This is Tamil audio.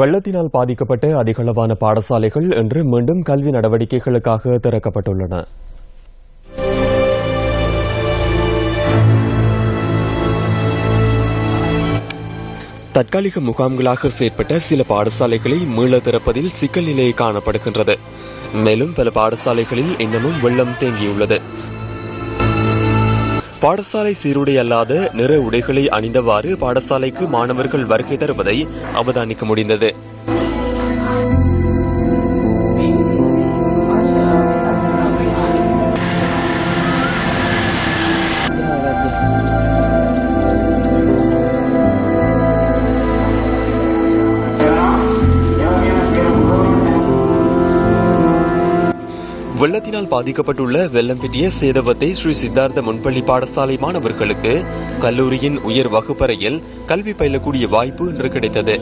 வெள்ளத்தினால் பாதிக்கப்பட்ட அதிகளவான பாடசாலைகள் இன்று மீண்டும் கல்வி நடவடிக்கைகளுக்காக திறக்கப்பட்டுள்ளன. தற்காலிக முகாம்களாக செயற்பட்ட சில பாடசாலைகளை மீள திறப்பதில் சிக்கல் நிலை காணப்படுகின்றது. மேலும் பல பாடசாலைகளில் இன்னமும் வெள்ளம் தேங்கியுள்ளது. பாடசாலை சீருடை அல்லாத நிற உடைகளை அணிந்தவாறு பாடசாலைக்கு மாணவர்கள் வருகை தருவதை அவதானிக்க முடிந்தது. வெள்ளத்தினால் பாதிக்கப்பட்டுள்ள வெள்ளம் வெள்ளம்பெற்றிய சேதவத்தை ஸ்ரீ சித்தார்த்த முன்பள்ளி பாடசாலை மாணவர்களுக்கு கல்லூரியின் உயர் வகுப்பறையில் கல்வி பயிலக்கூடிய வாய்ப்பு இன்று கிடைத்தது.